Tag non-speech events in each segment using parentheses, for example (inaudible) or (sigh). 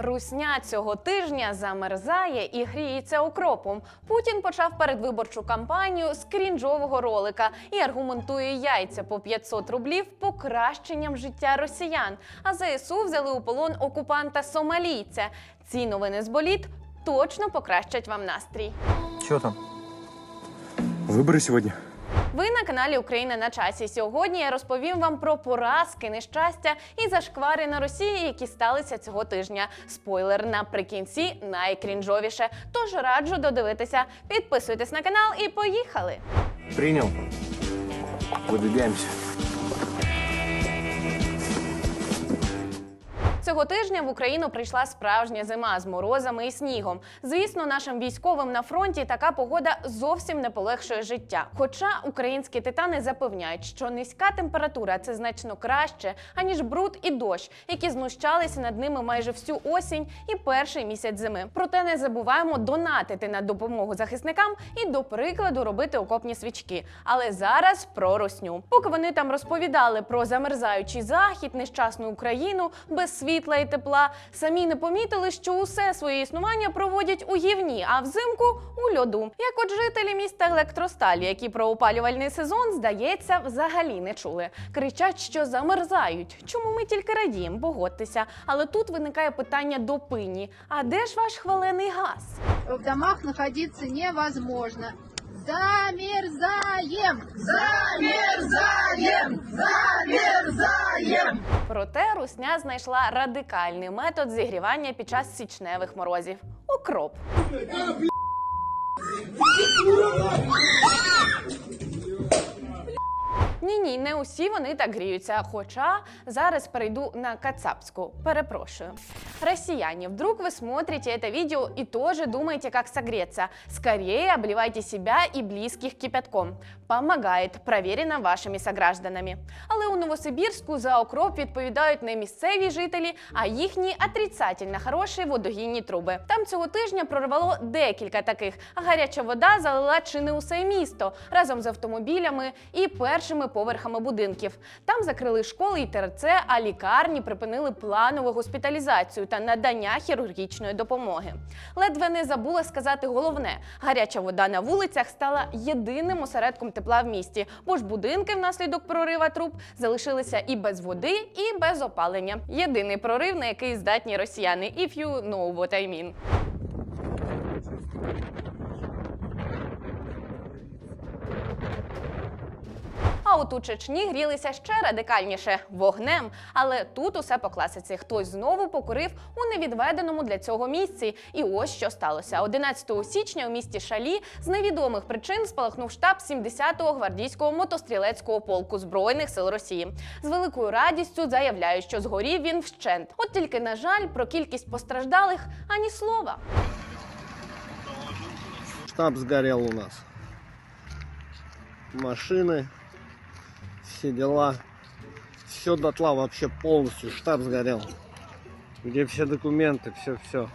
Русня цього тижня замерзає і гріється окропом. Путін почав передвиборчу кампанію з крінжового ролика і аргументує яйця по 500 рублів покращенням життя росіян. А ЗСУ взяли у полон окупанта сомалійця. Ці новини з боліт точно покращать вам настрій. Что там? Выборы сегодня. Ви на каналі Україна на часі. Сьогодні я розповім вам про поразки, нещастя і зашквари на Росії, які сталися цього тижня. Спойлер наприкінці найкрінжовіше. Тож раджу додивитися. Підписуйтесь на канал і поїхали. Прийняв. Выдвигаемся. Цього тижня в Україну прийшла справжня зима з морозами і снігом. Звісно, нашим військовим на фронті така погода зовсім не полегшує життя. Хоча українські титани запевняють, що низька температура це значно краще, аніж бруд і дощ, які знущалися над ними майже всю осінь і перший місяць зими. Проте не забуваємо донатити на допомогу захисникам і, до прикладу, робити окопні свічки. Але зараз про русню. Поки вони там розповідали про замерзаючий захід, нещасну Україну без світла і тепла, самі не помітили, що усе своє існування проводять у гівні, а взимку у льоду. Як от жителі міста Електросталі, які про опалювальний сезон, здається, взагалі не чули. Кричать, що замерзають. Чому ми тільки радіємо? Погодьтеся. Але тут виникає питання до пині: а де ж ваш хвалений газ? в домах находиться невозможно. Замерзаем! Замерзаем! Замерзаем! Проте русня знайшла радикальний метод зігрівання під час січневих морозів окроп. Ні, не усі вони так гріються. Хоча зараз перейду на кацапську. Перепрошую. Россияне, вдруг вы смотрите это видео и тоже думаете, как согреться. Скорее обливайте себя и близких кипятком. Помогает, проверено вашими согражданами. Але у Новосибірську за окроп відповідають не місцеві жителі, а їхні отрицательно хороші водогінні труби. Там цього тижня прорвало декілька таких, гаряча вода залила чи не усе місто разом з автомобілями і першими поверхами будинків. Там закрили школи і ТРЦ, а лікарні припинили планову госпіталізацію та надання хірургічної допомоги. Ледве не забула сказати головне: гаряча вода на вулицях стала єдиним осередком тепла в місті, бо ж будинки внаслідок прорива труб залишилися і без води, і без опалення. Єдиний прорив, на який здатні росіяни, if you know what I mean. А от у Чечні грілися ще радикальніше вогнем. Але тут усе по класиці. Хтось знову покурив у невідведеному для цього місці. І ось що сталося. 11 січня у місті Шалі з невідомих причин спалахнув штаб 70-го гвардійського мотострілецького полку збройних сил Росії. З великою радістю заявляють, що згорів він вщент. От тільки на жаль, про кількість постраждалих ані слова. Штаб сгорел у нас. Машины, все дела. Все дотла вообще полностью. Штаб сгорел. Где все документы, все-все.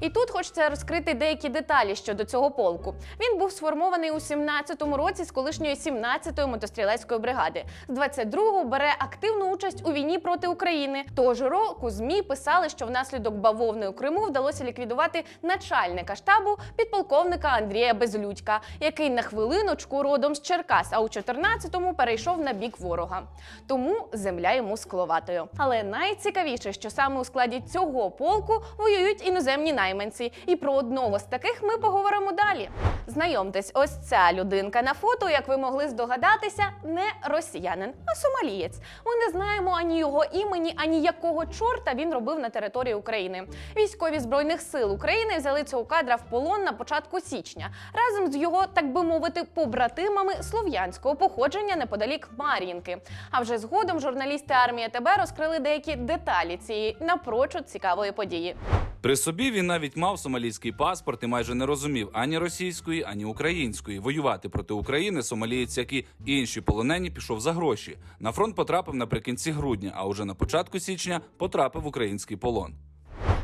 І тут хочеться розкрити деякі деталі щодо цього полку. Він був сформований у 17-му році з колишньої 17-ї мотострілецької бригади. З 22-го бере активну участь у війні проти України. Того року змі писали, що внаслідок бавовни у Криму вдалося ліквідувати начальника штабу підполковника Андрія Безлюдька, який на хвилиночку родом з Черкас, а у 14-му перейшов на бік ворога. Тому земля йому скловатою. Але найцікавіше, що саме у складі цього полку воюють іноземні найманці. І про одного з таких ми поговоримо далі. Знайомтесь, ось ця людинка на фото, як ви могли здогадатися, не росіянин, а сомалієць. Ми не знаємо ані його імені, ані якого чорта він робив на території України. Військові збройних сил України взяли цього кадра в полон на початку січня разом з його, так би мовити, побратимами слов'янського походження неподалік Мар'їнки. А вже згодом журналісти армії ТБ розкрили деякі деталі цієї напрочуд цікавої події. При собі він навіть мав сомалійський паспорт і майже не розумів ані російської, ані української. Воювати проти України сомалієць, як і інші полонені, пішов за гроші. На фронт потрапив наприкінці грудня, а уже на початку січня потрапив в український полон.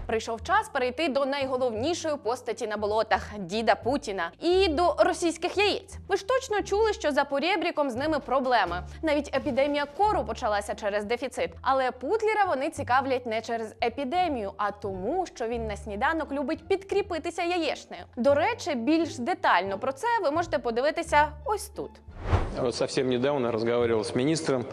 Прийшов час перейти до найголовнішої постаті на болотах діда Путіна і до російських яєць. Ви ж точно чули, що за порєбріком з ними проблеми. Навіть епідемія кору почалася через дефіцит. Але Путлера вони цікавлять не через епідемію, а тому, що він на сніданок любить підкріпитися яєчнею. До речі, більш детально про це ви можете подивитися ось тут. Вот совсем недавно разговаривал с министром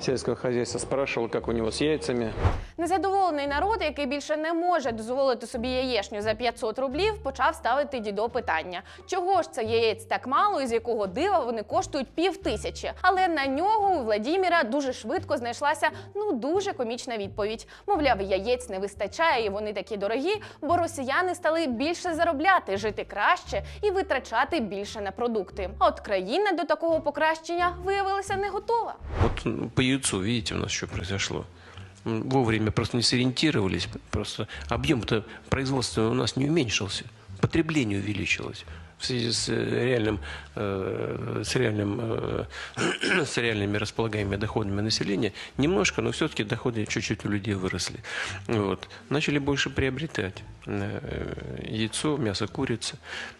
сельского хозяйства, спрашивал, как у него с яйцами. Незадоволений народ, який більше не може дозволити собі яєчню за 500 рублів, почав ставити дідо питання: чого ж це яєць так мало, і з якого дива вони коштують пів тисячі? Але на нього у Владіміра дуже швидко знайшлася ну дуже комічна відповідь. Мовляв, яєць не вистачає, і вони такі дорогі, бо росіяни стали більше заробляти, жити краще і витрачати більше на продукти. От країна до такого покращення виявилася не готова. Вот по яйцу, видите, у нас что произошло. Вовремя просто не сориентировались. Просто объем-то производства у нас не уменьшился. Потребление увеличилось. В связи с э, реальным, э, с, реальным, э, (clears throat) с реальными располагаемыми доходами населения немножко, но все-таки доходы чуть-чуть у людей выросли. Вот. Начали больше приобретать яйцо, мясо курицы.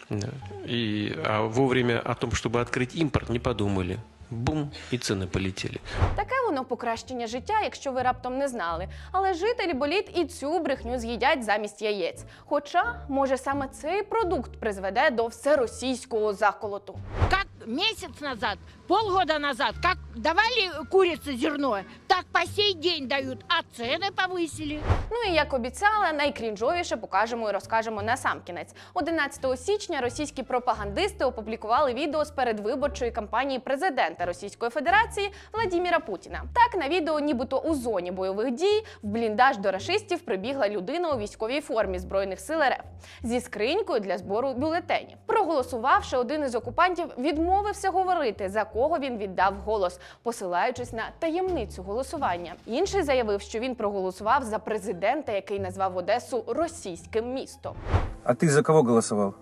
Э, И, а вовремя о том, чтобы открыть импорт, не подумали. Бум, і це не полетіли. Таке воно покращення життя, якщо ви раптом не знали. Але жителі боліт і цю брехню з'їдять замість яєць. Хоча, може, саме цей продукт призведе до всеросійського заколоту. как месяц назад, полгода назад, как давали курице зерно, так по сей день дают, а цены повысили. Ну і як обіцяла, найкрінжовіше покажемо і розкажемо на сам кінець. 11 січня російські пропагандисти опублікували відео з передвиборчої кампанії президента Російської Федерації Владіміра Путіна. Так на відео, нібито у зоні бойових дій, в бліндаж до рашистів прибігла людина у військовій формі збройних сил РФ зі скринькою для збору бюлетенів. Проголосувавши, один із окупантів відмовився говорити, за кого він віддав голос, посилаючись на таємницю голосування. Інший заявив, що він проголосував за президента, який назвав Одесу російським містом. А ти за кого голосував?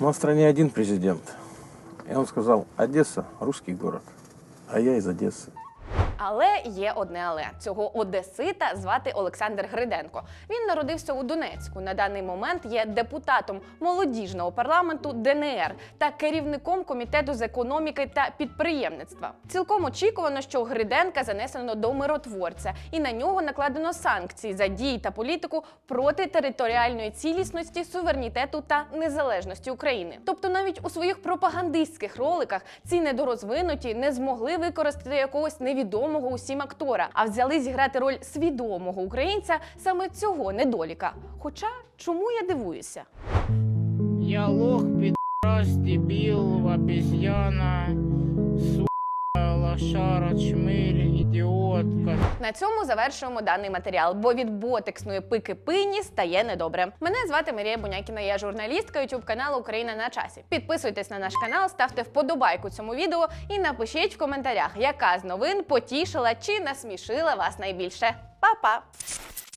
Ну, в країні один президент. І він сказав: Одеса – російський город, а я із Одессы. Але є одне але цього одесита звати Олександр Гриденко. Він народився у Донецьку. На даний момент є депутатом молодіжного парламенту ДНР та керівником комітету з економіки та підприємництва. Цілком очікувано, що Гриденка занесено до миротворця, і на нього накладено санкції за дії та політику проти територіальної цілісності, суверенітету та незалежності України. Тобто, навіть у своїх пропагандистських роликах ці недорозвинуті не змогли використати якогось невідомого усім актора, а взяли зіграти роль свідомого українця саме цього недоліка. Хоча чому я дивуюся? Я лох, пидорас, дебил, обезьяна, сука, лошара, чмырь, ідіотка. На цьому завершуємо даний матеріал, бо від ботексної пики пині стає недобре. Мене звати Марія Бунякіна, я журналістка YouTube каналу Україна на часі. Підписуйтесь на наш канал, ставте вподобайку цьому відео і напишіть в коментарях, яка з новин потішила чи насмішила вас найбільше. Па-па!